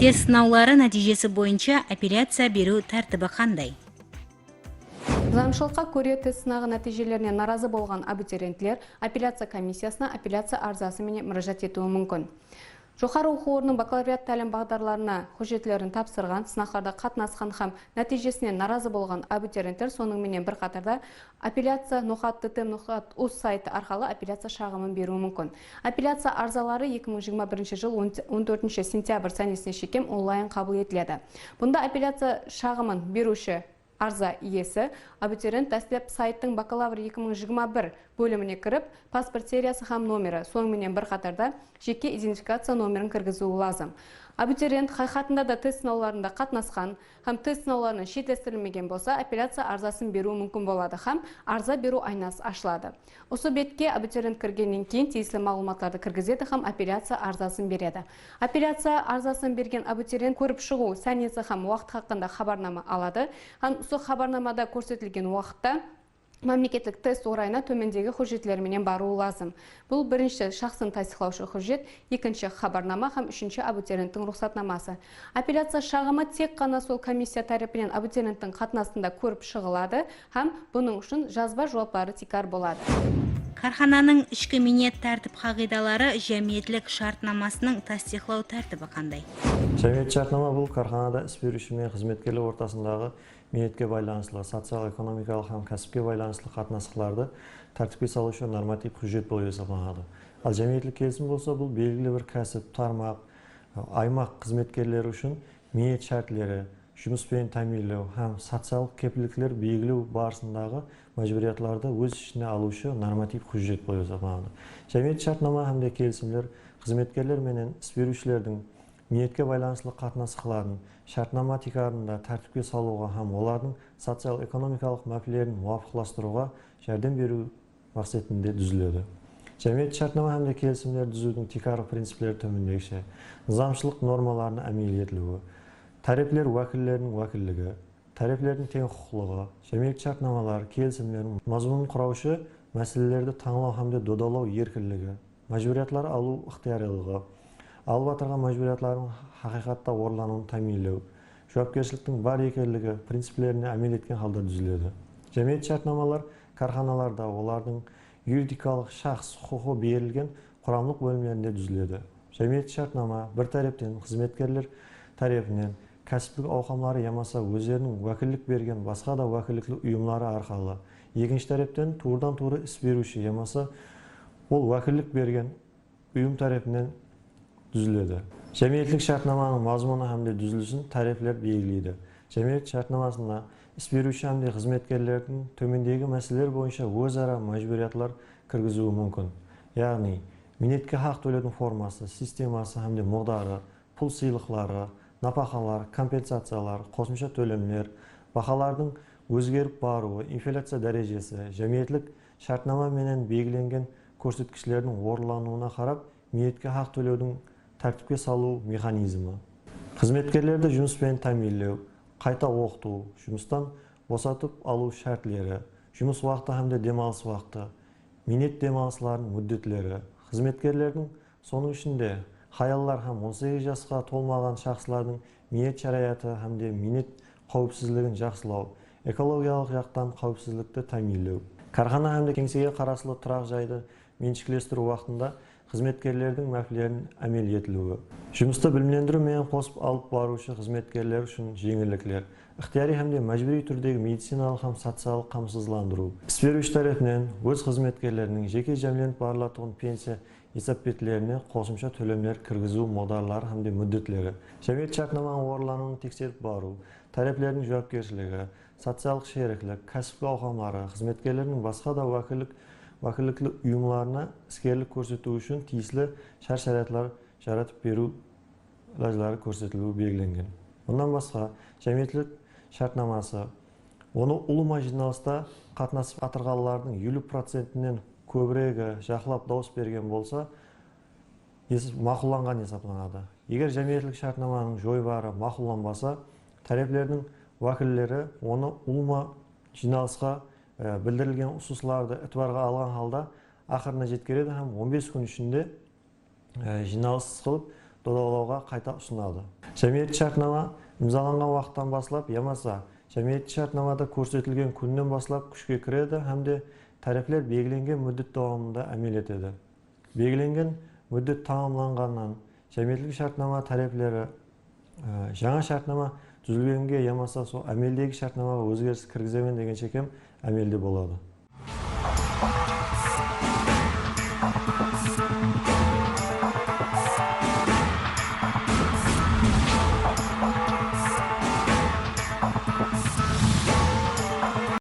тест сынаулары нәтижесі бойынша апелляция беру тәртібі қандай? Заңшылыққа көре тест сынағы нәтижелеріне наразы болған абитуриенттер апелляция комиссиясына апелляция арызасы менен мұражат етуі мүмкін. Жоғары оқу орнының бакалавриат тәлім бағдарларына хожетлерін тапсырған сынақтарда қатынасқан һәм нәтижесінен наразы болған абитуриенттер бір қатарда апелляция нұхат ттм нұхат уз сайты арқылы апелляция шағымын беруі мүмкін. Апелляция арзалары 2021 жыл 14 сентябрь сәнесіне шекем онлайн қабыл етіледі. Бұнда апелляция шағымын беруші арза иесі. Абитуриент дәстеп сайттың бакалавр 2021 бөліміне кіріп паспорт сериясы һәм номері. Сонымен бір қатарда жеке идентификация номерін кіргізуі лазым. Абитуриент хатында да тест сынауларында қатынасқан һәм тест сынауларынан шеттестірілмеген болса апелляция арзасын беруі мүмкін болады һәм арза беру айнасы ашылады. Осы бетке абитуриент кіргеннен кейін тиісті мағлұматтарды кіргізеді һәм апелляция арзасын береді. Апелляция арзасын берген абитуриент көріп шығу сәнесі һәм уақыт хақында хабарнама алады һәм сол хабарнамада көрсетілген уақытта мемлекеттік тест орайына төмендегі хужетлерменен баруы лазым. Бұл бірінші шақсын тасдиқлаушы хужет екінші хабарнама һәм үшінші абитуриенттің рұқсатнамасы. Апелляция шағымы тек қана сол комиссия тарапынан абитуриенттің қатынасында көріп шығылады һәм бұның үшін жазба жауаптары тикар болады. Кархананың ішкі минет тәртіп қағидалары жәмиетлік шартнамасының тастиқлау тәртібі қандай? Жәмиет шартнама бұл карханада іс беруші мен қызметкерлер ортасындағы минетке байланыслы социал экономикалық һәм кәсіпке байланыслы қатынастықтарды тәртіпке салушы норматив құжет болып есептелінеді. Ал жәмиетлік келісім болса бұл белгілі бір кәсіп тармақ аймақ қызметкерлері үшін минет шәртлері жұмыспен тәминлеу һәм социалдық кепілдіктер белгілеу барысындағы мәжбүриятларды өз ішіне алушы норматив құжет болып есептелінеді. Жәмиет шартнама һәмде келісімдер қызметкерлер менен іс берушілердің ниетке байланыслы қатынастықларын шартнама тикарында тәртіпке салуға һәм олардың социал экономикалық мәпілерін муафиқластыруға жәрдем беру мақсатында түзіледі. Жәмиет шартнама һәмде келісімдер түзудің тикарлық принциптері төмендегіше нызамшылық нормаларына әмел етілуі тараплер уәкілдерінің уәкілдігі тараплердің тең құқылығы жәмиет шартнамалар келісімдердің мазмұнын құраушы мәселелерді таңлау һәмде додалау еркіндігі мәжбүриятлар алу ықтиярилығы алып отырған мәжбүриятлардың хақиқатта орындалуын тәминлеу жауапкершіліктің бар екенлігі принциплеріне әмел еткен халда түзіледі. Жәмиет шартнамалар карханаларда олардың юридикалық шахс құқығы берілген құрамдық бөлімдерінде түзіледі. Жәмиет шартнама бір тараптен қызметкерлер тарапынан кәсіптік ауқымлары ямаса өздерінің уәкілдік берген басқа да уәкілдіклі ұйымлары арқылы. Екінші тараптан туырдан тура іс беруші ямаса ол уәкілдік берген ұйым тарапынан түзіледі жәмиетлік шартнаманың мазмұны һәмде түзілісін тараплер белгілейді жәмиет шартнамасында іс беруші һәмде қызметкерлердің төмендегі мәселелер бойынша өзара мәжбүриятлар кіргізуі мүмкін яғни минетке хақ төлеудің формасы системасы һәмде муғдары пұл сыйлықлары напақалар компенсациялар қосымша төлемдер бағалардың өзгеріп баруы инфляция дәрежесі жәмиетлік шартнама менен белгіленген көрсеткішлердің орындалуына қарап минетке хақ төлеудің тәртіпке салу механизмі. Қызметкерлерді жұмыспен тәминлеу қайта оқыту жұмыстан босатып алу шартлері жұмыс уақыты һәмде демалыс уақыты минет демалысларының мүддетлері қызметкерлердің соның ішінде хаяллар һәм 18 жасқа толмаған шақсылардың минет шараяты һәмде минет қауіпсіздігін жақсылау экологиялық жақтан қауіпсіздікті тәминлеу кархана һәмде кеңсеге қарасылы тұрақ жайды меншіктестіру уақытында қызметкерлердің мәпілерін әмел етілуі жұмысты білімдендіру менен қосып алып барушы қызметкерлер үшін жеңілдіктер ықтияри һәмде мәжбүри түрдегі медициналық һәм социалдық қамсыздандыру іс беруші тарапынан өз қызметкерлерінің жеке жәмленіп барылатығын пенсия есеп бетлеріне қосымша төлемдер кіргізу модарлары һәмде мүддетлері жәмиет шартнаманың орындалуын тексеріп бару тараплердің жауапкершілігі социалдық шеріклік кәсіптік ауқымлары қызметкерлердің басқа да уәкілдік уәкілдіклі ұйымларына іскерлік көрсету үшін тиісілі шарт шариятлар жаратып беру лажлары көрсетілуі белгіленген. Бұдан басқа жәмиетлік шартнамасы оны ұлыма жиналыста қатынасып атырғанлардың елу процентінен көбірегі жақлап дауыс берген болса мақұлданған есептелінеді егер жәмиетлік шартнаманың жойбары мақұлданбаса тараплердің уәкілдері оны ұлыма жиналысқа білдірілген ұсыныстарды ітбарға алған халда ақырына жеткереді һәм 15 күн ішінде жиналыс қылып додалауға қайта ұсынады. Жәмиеттік шартнама имзаланған уақыттан бастап ямаса жәмиеттік шартнамада көрсетілген күннен бастап күшке кіреді hamda taraflar belgilangan muddat davomida amal etadi belgilangan muddat tamomlangandan jamiyatlik shartnoma taraflari e, жаңа shartnoma tuzilganga yamasa сол ameldagi shartnomaga o'zgarish kirgizaman degan chekim amalda bo'ladi